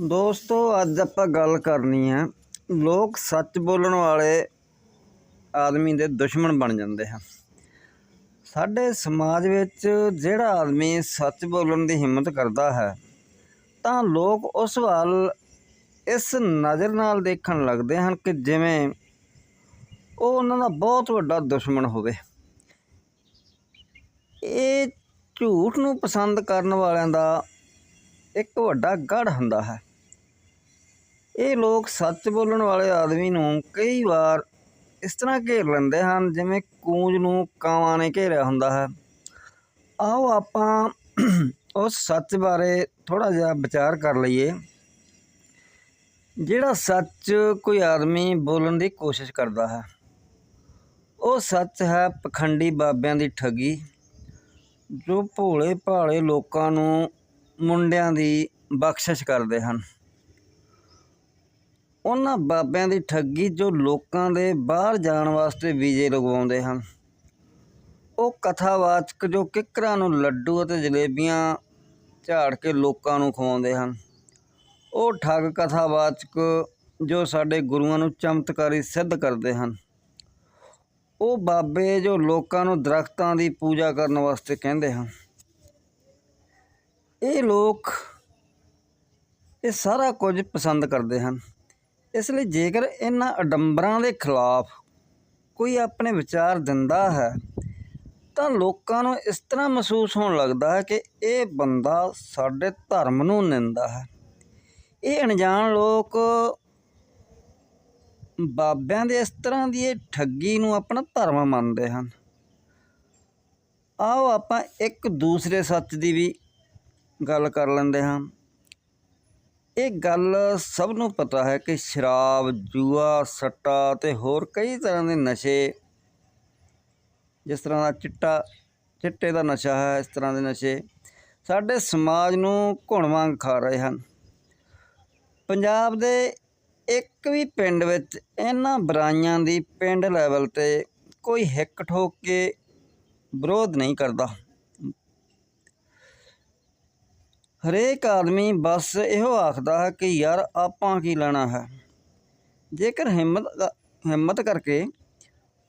ਦੋਸਤੋ, ਅੱਜ ਆਪਾਂ ਗੱਲ ਕਰਨੀ ਹੈ, ਲੋਕ ਸੱਚ ਬੋਲਣ ਵਾਲੇ ਆਦਮੀ ਦੇ ਦੁਸ਼ਮਣ ਬਣ ਜਾਂਦੇ ਹਨ। ਸਾਡੇ ਸਮਾਜ ਵਿੱਚ ਜਿਹੜਾ ਆਦਮੀ ਸੱਚ ਬੋਲਣ ਦੀ ਹਿੰਮਤ ਕਰਦਾ ਹੈ, ਤਾਂ ਲੋਕ ਉਸ ਵੱਲ ਇਸ ਨਜ਼ਰ ਨਾਲ ਦੇਖਣ ਲੱਗਦੇ ਹਨ ਕਿ ਜਿਵੇਂ ਉਹ ਉਹਨਾਂ ਦਾ ਬਹੁਤ ਵੱਡਾ ਦੁਸ਼ਮਣ ਹੋਵੇ। ਇਹ ਝੂਠ ਨੂੰ ਪਸੰਦ ਕਰਨ ਵਾਲਿਆਂ ਦਾ ਇੱਕ ਵੱਡਾ ਗੜ ਹੁੰਦਾ ਹੈ। ਇਹ ਲੋਕ ਸੱਚ ਬੋਲਣ ਵਾਲੇ ਆਦਮੀ ਨੂੰ ਕਈ ਵਾਰ ਇਸ ਤਰ੍ਹਾਂ ਘੇਰ ਲੈਂਦੇ ਹਨ, ਜਿਵੇਂ ਕੂੰਜ ਨੂੰ ਕਾਵਾਂ ਨੇ ਘੇਰਿਆ ਹੁੰਦਾ ਹੈ। ਆਓ ਆਪਾਂ ਉਸ ਸੱਚ ਬਾਰੇ ਥੋੜਾ ਜਿਹਾ ਵਿਚਾਰ ਕਰ ਲਈਏ। ਜਿਹੜਾ ਸੱਚ ਕੋਈ ਆਦਮੀ ਬੋਲਣ ਦੀ ਕੋਸ਼ਿਸ਼ ਕਰਦਾ ਹੈ, ਉਹ ਸੱਚ ਹੈ ਪਖੰਡੀ ਬਾਬਿਆਂ ਦੀ ਠੱਗੀ, ਜੋ ਭੋਲੇ ਭਾਲੇ ਲੋਕਾਂ ਨੂੰ ਮੁੰਡਿਆਂ ਦੀ ਬਖਸ਼ਿਸ਼ ਕਰਦੇ ਹਨ। ਉਹਨਾਂ ਬਾਬਿਆਂ ਦੀ ਠੱਗੀ ਜੋ ਲੋਕਾਂ ਦੇ ਬਾਹਰ ਜਾਣ ਵਾਸਤੇ ਵੀਜ਼ੇ ਲਗਵਾਉਂਦੇ ਹਨ। ਉਹ ਕਥਾਵਾਚਕ ਜੋ ਕਿੱਕਰਾਂ ਨੂੰ ਲੱਡੂ ਅਤੇ ਜਲੇਬੀਆਂ ਝਾੜ ਕੇ ਲੋਕਾਂ ਨੂੰ ਖਵਾਉਂਦੇ ਹਨ। ਉਹ ਠੱਗ ਕਥਾਵਾਚਕ ਜੋ ਸਾਡੇ ਗੁਰੂਆਂ ਨੂੰ ਚਮਤਕਾਰੀ ਸਿੱਧ ਕਰਦੇ ਹਨ। ਉਹ ਬਾਬੇ ਜੋ ਲੋਕਾਂ ਨੂੰ ਦਰਖਤਾਂ ਦੀ ਪੂਜਾ ਕਰਨ ਵਾਸਤੇ ਕਹਿੰਦੇ ਹਨ। ਇਹ ਲੋਕ ਇਹ ਸਾਰਾ ਕੁਝ ਪਸੰਦ ਕਰਦੇ ਹਨ। ਇਸ ਲਈ ਜੇਕਰ ਇਹਨਾਂ ਅਡੰਬਰਾਂ ਦੇ ਖਿਲਾਫ ਕੋਈ ਆਪਣੇ ਵਿਚਾਰ ਦਿੰਦਾ ਹੈ, ਤਾਂ ਲੋਕਾਂ ਨੂੰ ਇਸ ਤਰ੍ਹਾਂ ਮਹਿਸੂਸ ਹੋਣ ਲੱਗਦਾ ਹੈ ਕਿ ਇਹ ਬੰਦਾ ਸਾਡੇ ਧਰਮ ਨੂੰ ਨਿੰਦਾ ਹੈ। ਇਹ ਅਣਜਾਣ ਲੋਕ ਬਾਬਿਆਂ ਦੇ ਇਸ ਤਰ੍ਹਾਂ ਦੀ ਇਹ ਠੱਗੀ ਨੂੰ ਆਪਣਾ ਧਰਮ ਮੰਨਦੇ ਹਨ। ਆਓ ਆਪਾਂ ਇੱਕ ਦੂਸਰੇ ਸੱਚ ਦੀ ਵੀ ਗੱਲ ਕਰ ਲੈਂਦੇ ਹਾਂ। ਇਹ ਗੱਲ ਸਭ ਨੂੰ ਪਤਾ ਹੈ ਕਿ ਸ਼ਰਾਬ, ਜੂਆ, ਸੱਟਾ ਤੇ ਹੋਰ ਕਈ ਤਰ੍ਹਾਂ ਦੇ ਨਸ਼ੇ, ਜਿਸ ਤਰ੍ਹਾਂ ਦਾ ਚਿੱਟਾ, ਚਿੱਟੇ ਦਾ ਨਸ਼ਾ ਹੈ, ਇਸ ਤਰ੍ਹਾਂ ਦੇ ਨਸ਼ੇ ਸਾਡੇ ਸਮਾਜ ਨੂੰ ਘੁਣ ਵਾਂਗ ਖਾ ਰਹੇ ਹਨ। ਪੰਜਾਬ ਦੇ ਇੱਕ ਵੀ ਪਿੰਡ ਵਿੱਚ ਇਹਨਾਂ ਬੁਰਾਈਆਂ ਦੀ ਪਿੰਡ ਲੈਵਲ ਤੇ ਕੋਈ ਹਿੱਕ ਠੋਕ ਕੇ ਵਿਰੋਧ ਨਹੀਂ ਕਰਦਾ। ਹਰੇਕ ਆਦਮੀ ਬਸ ਇਹੋ ਆਖਦਾ ਹੈ ਕਿ ਯਾਰ ਆਪਾਂ ਕੀ ਲੈਣਾ ਹੈ। ਜੇਕਰ ਹਿੰਮਤ ਹਿੰਮਤ ਕਰਕੇ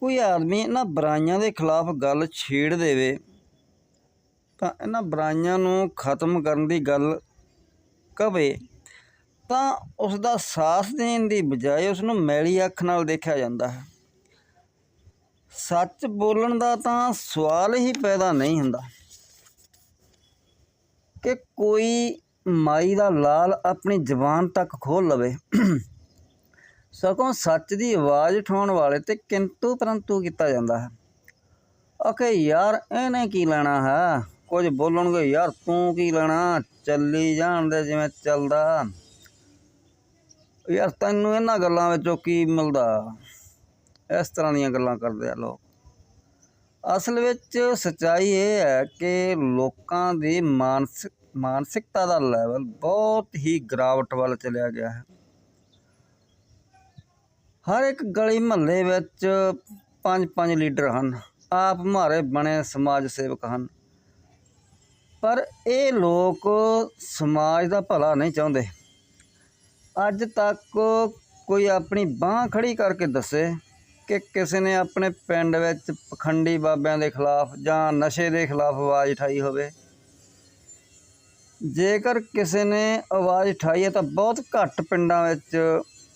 ਕੋਈ ਆਦਮੀ ਇਹਨਾਂ ਬੁਰਾਈਆਂ ਦੇ ਖਿਲਾਫ ਗੱਲ ਛੇੜ ਦੇਵੇ, ਤਾਂ ਇਹਨਾਂ ਬੁਰਾਈਆਂ ਨੂੰ ਖਤਮ ਕਰਨ ਦੀ ਗੱਲ ਕਵੇ, ਤਾਂ ਉਸ ਦਾ ਸਾਥ ਦੇਣ ਦੀ ਬਜਾਏ ਉਸ ਨੂੰ ਮੈਲੀ ਅੱਖ ਨਾਲ ਦੇਖਿਆ ਜਾਂਦਾ ਹੈ। ਸੱਚ ਬੋਲਣ ਦਾ ਤਾਂ ਸਵਾਲ ਹੀ ਪੈਦਾ ਨਹੀਂ ਹੁੰਦਾ। ਕਿ ਕੋਈ ਮਾਈ ਦਾ ਲਾਲ ਆਪਣੀ ਜ਼ਬਾਨ ਤੱਕ ਖੋਲ ਲਵੇ। ਸਗੋਂ ਸੱਚ ਦੀ ਆਵਾਜ਼ ਉਠਾਉਣ ਵਾਲੇ ਤੇ ਕਿੰਤੂ ਪਰੰਤੂ ਕੀਤਾ ਜਾਂਦਾ ਹੈ। ਓਕੇ ਯਾਰ, ਇਹਨੇ ਕੀ ਲੈਣਾ ਹੈ? ਕੁਝ ਬੋਲਣਗੇ, ਯਾਰ, ਤੂੰ ਕੀ ਲੈਣਾ? ਚੱਲੀ ਜਾਣ ਦੇ ਜਿਵੇਂ ਚੱਲਦਾ। ਯਾਰ, ਤੈਨੂੰ ਇਹਨਾਂ ਗੱਲਾਂ ਵਿੱਚੋਂ ਕੀ ਮਿਲਦਾ? ਇਸ ਤਰ੍ਹਾਂ ਦੀਆਂ ਗੱਲਾਂ ਕਰਦੇ ਆ ਲੋਕ। ਅਸਲ ਵਿੱਚ ਸੱਚਾਈ ਇਹ ਹੈ ਕਿ ਲੋਕਾਂ ਦੀ ਮਾਨਸਿਕ ਮਾਨਸਿਕਤਾ ਦਾ ਲੈਵਲ ਬਹੁਤ ਹੀ ਗਿਰਾਵਟ ਵੱਲ ਚਲਿਆ ਗਿਆ ਹੈ। ਹਰ ਇੱਕ ਗਲੀ ਮਹੱਲੇ ਵਿੱਚ ਪੰਜ ਪੰਜ ਲੀਡਰ ਹਨ, ਆਪ ਮਾਰੇ ਬਣੇ ਸਮਾਜ ਸੇਵਕ ਹਨ। ਪਰ ਇਹ ਲੋਕ ਸਮਾਜ ਦਾ ਭਲਾ ਨਹੀਂ ਚਾਹੁੰਦੇ। ਅੱਜ ਤੱਕ ਕੋਈ ਆਪਣੀ ਬਾਹ ਖੜੀ ਕਰਕੇ ਦੱਸੇ ਕਿ ਕਿਸੇ ਨੇ ਆਪਣੇ ਪਿੰਡ ਵਿੱਚ ਪਖੰਡੀ ਬਾਬਿਆਂ ਦੇ ਖਿਲਾਫ ਜਾਂ ਨਸ਼ੇ ਦੇ ਖਿਲਾਫ ਆਵਾਜ਼ ਉਠਾਈ ਹੋਵੇ। ਜੇਕਰ ਕਿਸੇ ਨੇ ਆਵਾਜ਼ ਉਠਾਈ ਹੈ ਤਾਂ ਬਹੁਤ ਘੱਟ ਪਿੰਡਾਂ ਵਿੱਚ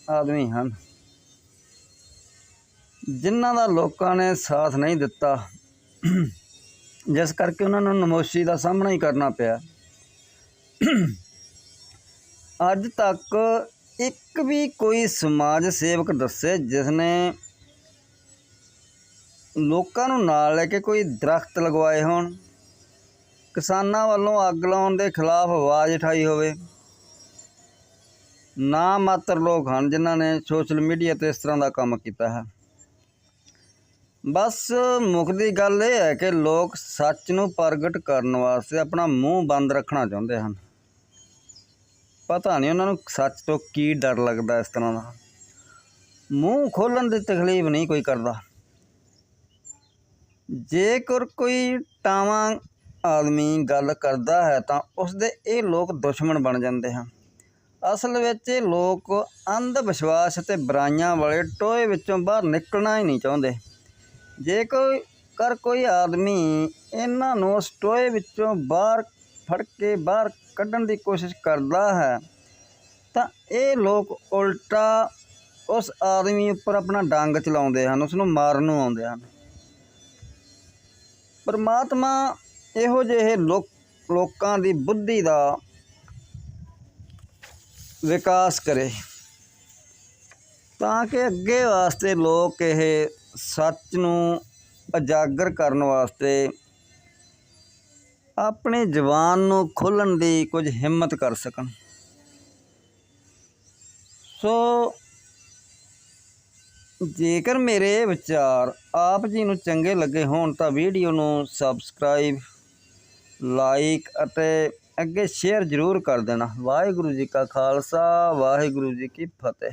ਆਦਮੀ ਹਨ। ਜਿਨ੍ਹਾਂ ਦਾ ਲੋਕਾਂ ਨੇ ਸਾਥ ਨਹੀਂ ਦਿੱਤਾ, ਜਿਸ ਕਰਕੇ ਉਹਨਾਂ ਨੂੰ ਨਮੋਸ਼ੀ ਦਾ ਸਾਹਮਣਾ ਹੀ ਕਰਨਾ ਪਿਆ। ਅੱਜ ਤੱਕ ਇੱਕ ਵੀ ਕੋਈ ਸਮਾਜ ਸੇਵਕ ਦੱਸੇ ਜਿਸ ਨੇ ਲੋਕਾਂ ਨੂੰ ਨਾਲ ਲੈ ਕੇ ਕੋਈ ਦਰਖਤ ਲਗਵਾਏ ਹੋਣ, ਕਿਸਾਨਾਂ ਵੱਲੋਂ ਅੱਗ ਲਾਉਣ ਦੇ ਖਿਲਾਫ ਆਵਾਜ਼ ਉਠਾਈ ਹੋਵੇ। ਨਾ ਮਾਤਰ ਲੋਕ ਹਨ ਜਿਨ੍ਹਾਂ ਨੇ ਸੋਸ਼ਲ ਮੀਡੀਆ ਤੇ ਇਸ ਤਰ੍ਹਾਂ ਦਾ ਕੰਮ ਕੀਤਾ ਹੈ। ਬਸ ਮੁੱਖ ਦੀ ਗੱਲ ਇਹ ਹੈ ਕਿ ਲੋਕ ਸੱਚ ਨੂੰ ਪ੍ਰਗਟ ਕਰਨ ਵਾਸਤੇ ਆਪਣਾ ਮੂੰਹ ਬੰਦ ਰੱਖਣਾ ਚਾਹੁੰਦੇ ਹਨ। ਪਤਾ ਨਹੀਂ ਉਹਨਾਂ ਨੂੰ ਸੱਚ ਤੋਂ ਕੀ ਡਰ ਲੱਗਦਾ ਇਸ ਤਰ੍ਹਾਂ ਦਾ। ਮੂੰਹ ਖੋਲਣ ਦੀ ਤਕਲੀਫ ਨਹੀਂ ਕੋਈ ਕਰਦਾ। ਜੇਕਰ ਕੋਈ ਟਾਵਾਂ ਆਦਮੀ ਗੱਲ ਕਰਦਾ ਹੈ ਤਾਂ ਉਸ ਦੇ ਇਹ ਲੋਕ ਦੁਸ਼ਮਣ ਬਣ ਜਾਂਦੇ ਹਨ। ਅਸਲ ਵਿੱਚ ਇਹ ਲੋਕ ਅੰਧ ਵਿਸ਼ਵਾਸ ਅਤੇ ਬੁਰਾਈਆਂ ਵਾਲੇ ਟੋਏ ਵਿੱਚੋਂ ਬਾਹਰ ਨਿਕਲਣਾ ਹੀ ਨਹੀਂ ਚਾਹੁੰਦੇ। ਜੇ ਕੋਈ ਕਰ ਕੋਈ ਆਦਮੀ ਇਹਨਾਂ ਨੂੰ ਉਸ ਟੋਏ ਵਿੱਚੋਂ ਬਾਹਰ ਫੜ ਕੇ ਬਾਹਰ ਕੱਢਣ ਦੀ ਕੋਸ਼ਿਸ਼ ਕਰਦਾ ਹੈ, ਤਾਂ ਇਹ ਲੋਕ ਉਲਟਾ ਉਸ ਆਦਮੀ ਉੱਪਰ ਆਪਣਾ ਡੰਗ ਚਲਾਉਂਦੇ ਹਨ ਉਸ ਨੂੰ ਮਾਰਨ ਨੂੰ ਆਉਂਦੇ ਹਨ। ਪਰਮਾਤਮਾ ਇਹੋ ਜਿਹੇ ਲੋਕ, ਲੋਕਾਂ ਦੀ ਬੁੱਧੀ ਦਾ ਵਿਕਾਸ ਕਰੇ। ਤਾਂ ਕਿ ਅੱਗੇ ਵਾਸਤੇ ਲੋਕ ਇਹ ਸੱਚ ਨੂੰ ਉਜਾਗਰ ਕਰਨ ਵਾਸਤੇ ਆਪਣੇ ਜਵਾਨ ਨੂੰ ਖੋਲ੍ਹਣ ਦੀ ਕੁਝ ਹਿੰਮਤ ਕਰ ਸਕਣ। ਸੋ ਜੇਕਰ ਮੇਰੇ ਵਿਚਾਰ ਆਪ ਜੀ ਨੂੰ ਚੰਗੇ ਲੱਗੇ ਹੋਣ ਤਾਂ ਵੀਡੀਓ ਨੂੰ ਸਬਸਕ੍ਰਾਈਬ, ਲਾਈਕ ਅਤੇ ਅੱਗੇ ਸ਼ੇਅਰ ਜ਼ਰੂਰ ਕਰ ਦੇਣਾ। ਵਾਹਿਗੁਰੂ ਜੀ ਕਾ ਖਾਲਸਾ, ਵਾਹਿਗੁਰੂ ਜੀ ਕੀ ਫਤਿਹ।